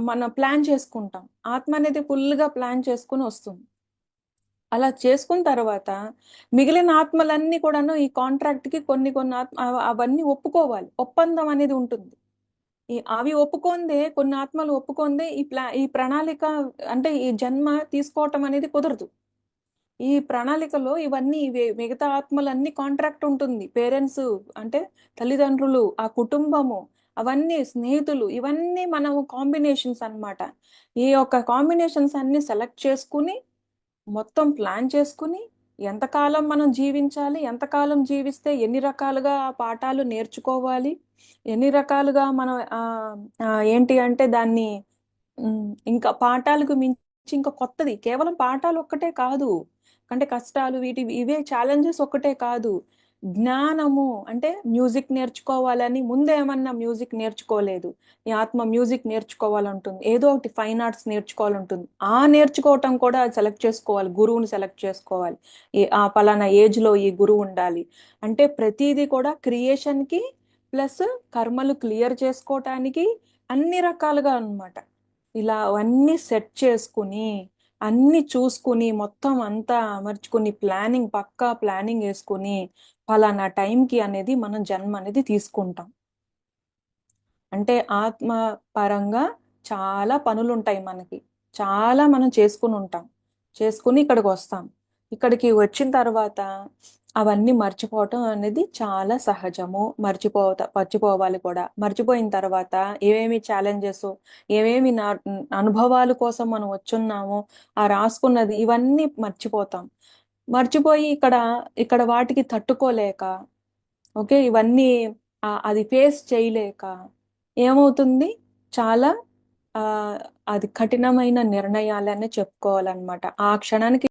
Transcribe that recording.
మనం ప్లాన్ చేసుకుంటాం. ఆత్మ అనేది ఫుల్గా ప్లాన్ చేసుకుని వస్తుంది. అలా చేసుకున్న తర్వాత మిగిలిన ఆత్మలన్నీ కూడాను ఈ కాంట్రాక్ట్కి కొన్ని కొన్ని ఆత్మ అవన్నీ ఒప్పుకోవాలి. ఒప్పందం అనేది ఉంటుంది. ఈ అవి ఒప్పుకొందే కొన్ని ఆత్మలు ఒప్పుకొందే ఈ ప్లా ఈ ప్రణాళిక అంటే ఈ జన్మ తీసుకోవటం అనేది కుదరదు. ఈ ప్రణాళికలో ఇవన్నీ ఇవే- మిగతా ఆత్మలన్నీ కాంట్రాక్ట్ ఉంటుంది. పేరెంట్స్ అంటే తల్లిదండ్రులు ఆ కుటుంబము అవన్నీ స్నేహితులు ఇవన్నీ మనం కాంబినేషన్స్ అన్నమాట. ఈ యొక్క కాంబినేషన్స్ అన్ని సెలెక్ట్ చేసుకుని మొత్తం ప్లాన్ చేసుకుని ఎంతకాలం మనం జీవించాలి ఎంతకాలం జీవిస్తే ఎన్ని రకాలుగా పాఠాలు నేర్చుకోవాలి ఎన్ని రకాలుగా మనం ఏంటి అంటే దాన్ని ఇంకా పాఠాలకు మించి ఇంకా కొత్తది. కేవలం పాఠాలు ఒక్కటే కాదు. అంటే కష్టాలు వీటి ఇవే ఛాలెంజెస్ ఒక్కటే కాదు. జ్ఞానము అంటే మ్యూజిక్ నేర్చుకోవాలని ముందేమన్నా మ్యూజిక్ నేర్చుకోలేదు. ఈ ఆత్మ మ్యూజిక్ నేర్చుకోవాలంటుంది. ఏదో ఒకటి ఫైన్ ఆర్ట్స్ నేర్చుకోవాలంటుంది. ఆ నేర్చుకోవటం కూడా సెలెక్ట్ చేసుకోవాలి. గురువుని సెలెక్ట్ చేసుకోవాలి. ఆ పలానా ఏజ్లో ఈ గురువు ఉండాలి. అంటే ప్రతిదీ కూడా క్రియేషన్కి ప్లస్ కర్మలు క్లియర్ చేసుకోవటానికి అన్ని రకాలుగా అన్నమాట. ఇలా అవన్నీ సెట్ చేసుకుని అన్ని చూసుకుని మొత్తం అంతా అమర్చుకుని ప్లానింగ్ పక్కా ప్లానింగ్ వేసుకుని పలానా టైంకి అనేది మనం జన్మ అనేది తీసుకుంటాం. అంటే ఆత్మ పరంగా చాలా పనులు ఉంటాయి మనకి. చాలా మనం చేసుకుని ఉంటాం. చేసుకుని ఇక్కడికి వస్తాం. ఇక్కడికి వచ్చిన తర్వాత అవన్నీ మర్చిపోవటం అనేది చాలా సహజము. మర్చిపోత మర్చిపోవాలి కూడా. మర్చిపోయిన తర్వాత ఏమేమి ఛాలెంజెస్ ఏమేమి నా అనుభవాల కోసం మనం వచ్చున్నాము ఆ రాసుకున్నది ఇవన్నీ మర్చిపోతాం. మర్చిపోయి ఇక్కడ ఇక్కడ వాటికి తట్టుకోలేక ఓకే ఇవన్నీ అది ఫేస్ చేయలేక ఏమవుతుంది? చాలా ఆ, అది కఠినమైన నిర్ణయాలనే చెప్పుకోవాలన్నమాట. ఆ క్షణానికి